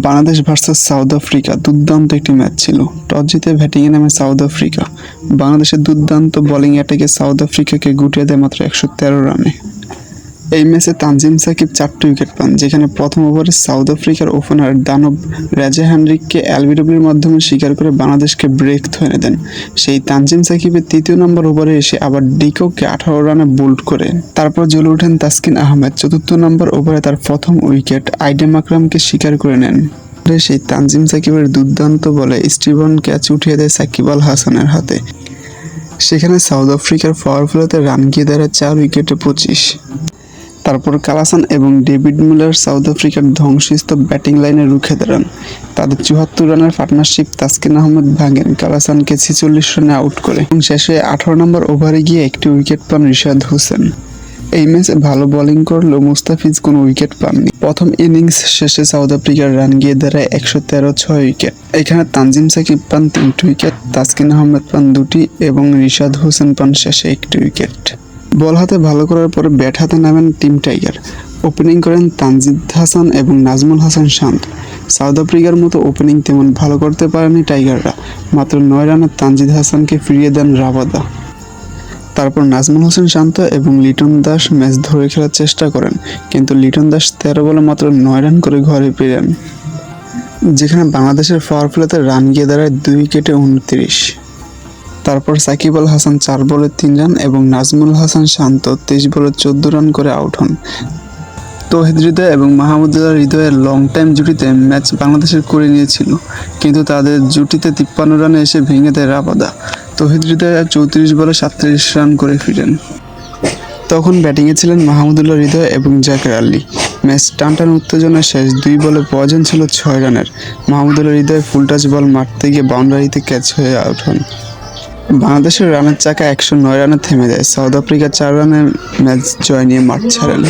Bangladesh versus south Africa দুর্দান্ত একটি match ছিল। টস জিতে ব্যাটিংয়ে নামে সাউথ আফ্রিকা বাংলাদেশের দুর্দান্ত বোলিং অ্যাটাকে সাউথ আফ্রিকাকে গুটিয়ে দেয় মাত্র একশো তেরো রানে এই ম্যাচে তানজিম সাকিব চারটি উইকেট পান, যেখানে প্রথম ওভারে সাউথ আফ্রিকার ওপেনার দানব রাজা হ্যান্ড্রিককে এলবিডব্লিউর মাধ্যমে স্বীকার করে বাংলাদেশকে ব্রেক ধরে দেন সেই তানজিম সাকিবের তৃতীয় নম্বর ওভারে এসে আবার ডিকোকে আঠারো রানে বোল্ড করে। তারপর জ্বলে ওঠেন তাসকিন আহমেদ। চতুর্থ নম্বর ওভারে তার প্রথম উইকেট আইডেম আকরামকে স্বীকার করে নেন। সেই তানজিম সাকিবের দুর্দান্ত বলে স্টিভন ক্যাচ উঠিয়ে দেয় সাকিব আল হাসানের হাতে। সেখানে সাউথ আফ্রিকার পাওয়ার প্লেতে রান গিয়ে দাঁড়ায় চার উইকেটে পঁচিশ। তারপর কালাসান এবং ডেভিড মুলার সাউথ আফ্রিকার ধ্বংসস্তূপ ব্যাটিং লাইনে রুখে দাঁড়ান। তাদের চুয়াত্তর রানের পার্টনারশিপ তাসকিন আহমেদ ভাঙেন। কালাসানকে ছেচল্লিশ রানে আউট করে। এবং শেষে আঠারো নম্বর ওভারে গিয়ে একটি উইকেট পান রিশাদ হোসেন। এই ম্যাচে ভালো বোলিং করলেও মুস্তাফিজ কোনো উইকেট পাননি। প্রথম ইনিংস শেষে সাউথ আফ্রিকার রান গিয়ে দাঁড়ায় একশো তেরো ছয় উইকেট। এখানে তানজিম সাকিব পান তিনটি উইকেট, তাসকিন আহমেদ পান দুটি এবং রিশাদ হোসেন পান শেষে একটি উইকেট। বল হাতে ভালো করার পরে ব্যাট হাতে নামেন টিম টাইগার। ওপেনিং করেন তানজিদ হাসান এবং নাজমুল হাসান শান্ত। সাউথ আফ্রিকার মতো ওপেনিং তেমন ভালো করতে পারেনি টাইগাররা। মাত্র নয় রানে তানজিদ হাসানকে ফিরিয়ে দেন রাবাদা। তারপর নাজমুল হোসেন শান্ত এবং লিটন দাস ম্যাচ ধরে খেলার চেষ্টা করেন, কিন্তু লিটন দাস তেরো বলে মাত্র নয় রান করে ঘরে ফিরেন। যেখানে বাংলাদেশের পাওয়ার প্লেতে রান গিয়ে দাঁড়ায় দুই উইকেটে উনত্রিশ। তারপর সাকিব আল হাসান চার বলে তিন রান এবং নাজমুল হাসান শান্ত তেইশ বলে চোদ্দ রান করে আউট হন। তৌহিদ হৃদয় এবং মাহমুদুল্লাহ হৃদয়ের লং টাইম জুটিতে ম্যাচ বাংলাদেশের করে নিয়েছিল, কিন্তু তাদের জুটিতে তিপ্পান্ন রানে এসে ভেঙে দেয় রাবাদা। তৌহিদ হৃদয় চৌত্রিশ বলে সাতত্রিশ রান করে ফিরেন। তখন ব্যাটিংয়ে ছিলেন মাহমুদুল্লাহ হৃদয় এবং জাকের আলী। ম্যাচ টান টান উত্তেজনার শেষ দুই বলে প্রয়োজন ছিল ছয় রানের। মাহমুদুল্লাহ হৃদয় ফুল টাচ বল মারতে গিয়ে বাউন্ডারিতে ক্যাচ হয়ে আউট হন। বাংলাদেশের রানের চাকা একশো নয় রানে থেমে যায়। সাউথ আফ্রিকা চার রানের ম্যাচ জয় নিয়ে মাঠ ছাড়েন।